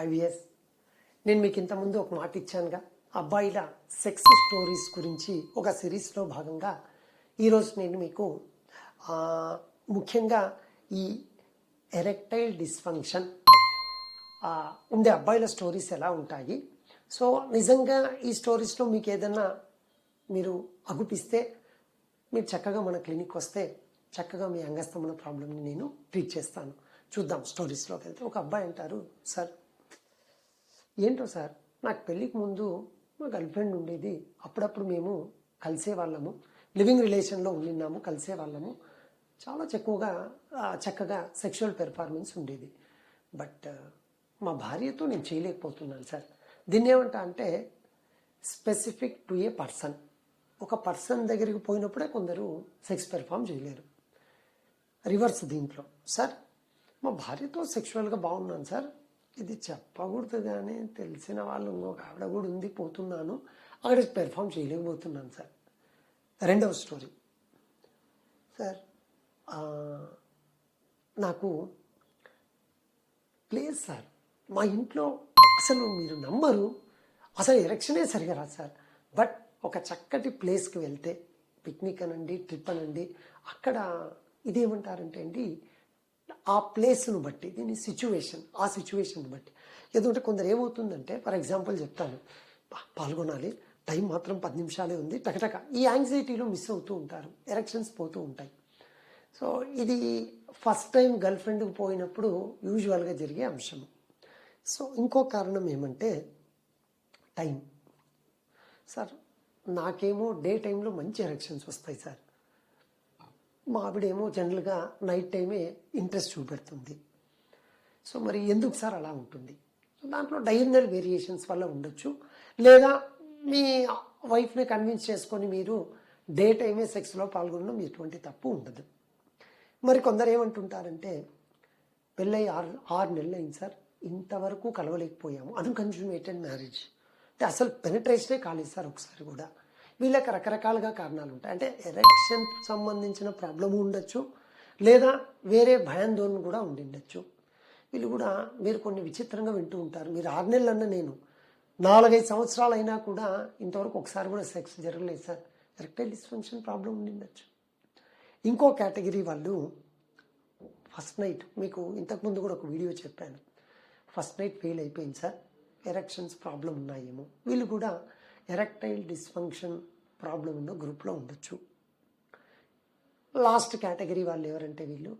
Five years నేను మీకు ఇంతకుముందు ఒక మాట ఇచ్చానుగా. అబ్బాయిల సెక్స్ స్టోరీస్ గురించి ఒక సిరీస్లో భాగంగా ఈరోజు నేను మీకు ముఖ్యంగా ఈ ఎరెక్టైల్ డిస్ఫంక్షన్ ఉండే అబ్బాయిల స్టోరీస్ ఎలా ఉంటాయి. సో నిజంగా ఈ స్టోరీస్లో మీకు ఏదైనా మీరు అగుపిస్తే మీరు చక్కగా మన క్లినిక్ వస్తే చక్కగా మీ అంగస్తమన ప్రాబ్లమ్ని నేను ట్రీట్ చేస్తాను. చూద్దాం స్టోరీస్లోకి వెళ్తే. ఒక అబ్బాయి అంటారు సార్ ఏంటో సార్? నాకు పెళ్ళికి ముందు మా గర్ల్ ఫ్రెండ్ ఉండేది. అప్పుడప్పుడు మేము కలిసే వాళ్ళము లివింగ్ రిలేషన్లో ఉండినాము కలిసే వాళ్ళము చాలా చక్కగా చక్కగా సెక్షువల్ పెర్ఫార్మెన్స్ ఉండేది. బట్ మా భార్యతో నేను చేయలేకపోతున్నాను సార్. దీన్ని ఏమంటా అంటే స్పెసిఫిక్ టు ఏ పర్సన్. ఒక పర్సన్ దగ్గరికి పోయినప్పుడే కొందరు సెక్స్ పెర్ఫామ్ చేయలేరు. రివర్స్ దీంట్లో. సార్ మా భార్యతో సెక్షువల్గా బాగున్నాను సార్. ఇది చెప్పకూడదు కానీ తెలిసిన వాళ్ళు ఇంకొక ఆవిడ కూడా ఉంది పోతున్నాను. అక్కడ పెర్ఫామ్ చేయలేకపోతున్నాను సార్. రెండవ స్టోరీ సార్ నాకు ప్లీజ్ సార్ మా ఇంట్లో అసలు మీరు నమ్మరు. అసలు ఎలక్షనే సరిగా రాదు సార్. బట్ ఒక చక్కటి ప్లేస్కి వెళ్తే పిక్నిక్ అనండి ట్రిప్ అనండి అక్కడ ఇదేమంటారంటే అండి ఆ ప్లేస్ను బట్టి దీని సిచ్యువేషన్ ఆ సిచ్యువేషన్ బట్టి. ఎందుకంటే కొందరు ఏమవుతుందంటే ఫర్ ఎగ్జాంపుల్ చెప్తాను. పాల్గొనాలి. టైం మాత్రం పది నిమిషాలే ఉంది. టకటక. ఈ యాంగ్జైటీలో మిస్ అవుతూ ఉంటారు. ఎరక్షన్స్ పోతూ ఉంటాయి. సో ఇది ఫస్ట్ టైం గర్ల్ ఫ్రెండ్కి పోయినప్పుడు యూజువల్గా జరిగే అంశం సో ఇంకో కారణం ఏమంటే టైం. సార్ నాకేమో డే టైంలో మంచి ఎరక్షన్స్ వస్తాయి సార్. మా ఆవిడేమో జనరల్గా నైట్ టైమే ఇంట్రెస్ట్ చూపెడుతుంది. సో మరి ఎందుకు సార్ అలా ఉంటుంది? దాంట్లో డైనర్ వేరియేషన్స్ వల్ల ఉండొచ్చు. లేదా మీ వైఫ్ని కన్విన్స్ చేసుకొని మీరు డే టైమే సెక్స్లో పాల్గొనడం ఎటువంటి తప్పు ఉండదు. మరి కొందరు ఏమంటుంటారంటే పెళ్ళై ఆరు ఆరు నెలలు అయింది సార్ ఇంతవరకు కలవలేకపోయాము. అన్కన్జ్యూమేటెడ్ మ్యారేజ్. అంటే అసలు పెనట్రేషనే కాలేదు సార్ ఒకసారి కూడా. వీళ్ళకి రకరకాలుగా కారణాలు ఉంటాయి. అంటే ఎరెక్షన్ సంబంధించిన ప్రాబ్లము ఉండొచ్చు లేదా వేరే భయాందోళన కూడా ఉండిండొచ్చు. వీళ్ళు కూడా మీరు కొన్ని విచిత్రంగా వింటూ ఉంటారు. మీరు ఆరు నెలలన్న నేను. నాలుగైదు సంవత్సరాలు అయినా కూడా ఇంతవరకు ఒకసారి కూడా సెక్స్ జరగలేదు సార్. ఎరెక్టైల్ డిస్ఫంక్షన్ ప్రాబ్లం ఉండిండొచ్చు. ఇంకో కేటగిరీ వాళ్ళు ఫస్ట్ నైట్ మీకు ఇంతకుముందు కూడా ఒక వీడియో చెప్పాను. ఫస్ట్ నైట్ ఫెయిల్ అయిపోయింది సార్. ఎరెక్షన్స్ ప్రాబ్లం ఉన్నాయేమో. వీళ్ళు కూడా ఎరెక్టైల్ డిస్ఫంక్షన్ ప్రాబ్లం ఉన్న గ్రూప్లో ఉండొచ్చు. లాస్ట్ కేటగిరీ వాళ్ళు ఎవరంటే వీళ్ళు?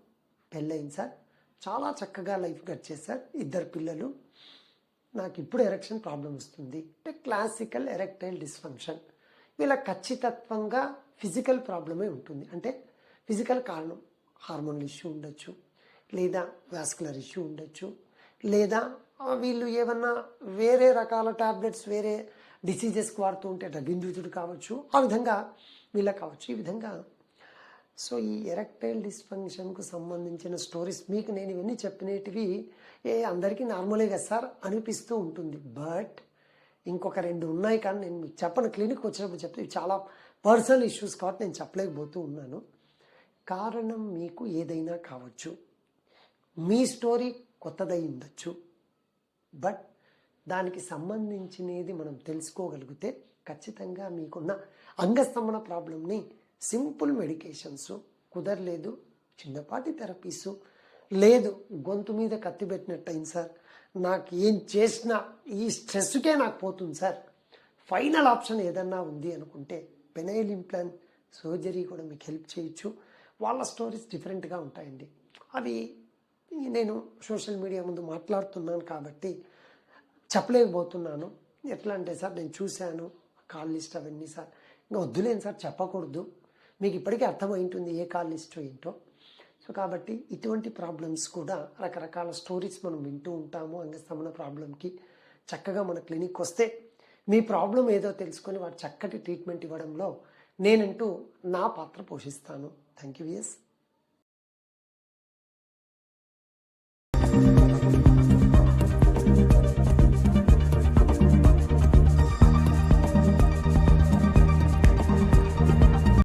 పెళ్ళయింది సార్. చాలా చక్కగా లైఫ్ గడిచేది సార్ ఇద్దరు పిల్లలు. నాకు ఇప్పుడు ఎరెక్షన్ ప్రాబ్లం వస్తుంది. అంటే క్లాసికల్ ఎరెక్టైల్ డిస్ఫంక్షన్. వీళ్ళ ఖచ్చితత్వంగా ఫిజికల్ ప్రాబ్లమే ఉంటుంది. అంటే ఫిజికల్ కారణం. హార్మోనల్ ఇష్యూ ఉండొచ్చు. లేదా వాస్కులర్ ఇష్యూ ఉండొచ్చు. లేదా వీళ్ళు ఏమన్నా వేరే రకాల టాబ్లెట్స్ వేరే డిసీజెస్కి వాడుతూ ఉంటే డ్రగ్ కావచ్చు ఆ విధంగా వీళ్ళ కావచ్చు ఈ విధంగా. సో ఈ ఎరెక్టైల్ డిస్ఫంక్షన్కు సంబంధించిన స్టోరీస్ మీకు నేను ఇవన్నీ చెప్పినవి ఏ అందరికీ నార్మలే కదా సార్ అనిపిస్తూ ఉంటుంది. బట్ ఇంకొక రెండు ఉన్నాయి కానీ నేను మీకు చెప్పను. క్లినిక్ వచ్చినప్పుడు చెప్తే చాలా పర్సనల్ ఇష్యూస్ కాబట్టి నేను చెప్పలేకపోతూ ఉన్నాను. కారణం మీకు ఏదైనా కావచ్చు. మీ స్టోరీ కొత్తదై ఉండొచ్చు. బట్ దానికి సంబంధించినది మనం తెలుసుకోగలిగితే ఖచ్చితంగా మీకున్న అంగస్తంభన ప్రాబ్లంని సింపుల్ మెడికేషన్స్ కుదరలేదు చిన్నపాటి థెరపీస్ లేదు గొంతు మీద కత్తి పెట్టినట్టయింది సార్. నాకు ఏం చేసినా ఈ స్ట్రెస్కే నాకు పోతుంది సార్. ఫైనల్ ఆప్షన్ ఏదన్నా ఉంది అనుకుంటే పెనైల్ ఇంప్లాంట్ సర్జరీ కూడా మీకు హెల్ప్ చేయొచ్చు. వాళ్ళ స్టోరీస్ డిఫరెంట్గా ఉంటాయండి. అవి నేను సోషల్ మీడియా ముందు మాట్లాడుతున్నాను కాబట్టి చెప్పలేకపోతున్నాను. ఎట్లా అంటే సార్ నేను చూశాను కాల్ లిస్ట్ అవన్నీ సార్. ఇంకా వద్దులేను సార్ చెప్పకూడదు. మీకు ఇప్పటికే అర్థమైంటుంది ఏ కాల్ లిస్ట్ ఏంటో. సో కాబట్టి ఇటువంటి ప్రాబ్లమ్స్ కూడా రకరకాల స్టోరీస్ మనం వింటూ ఉంటాము అంగస్తంభన ప్రాబ్లంకి. చక్కగా మన క్లినిక్ వస్తే మీ ప్రాబ్లం ఏదో తెలుసుకొని వాటి చక్కటి ట్రీట్మెంట్ ఇవ్వడంలో నేనంటూ నా పాత్ర పోషిస్తాను. Thank you VS.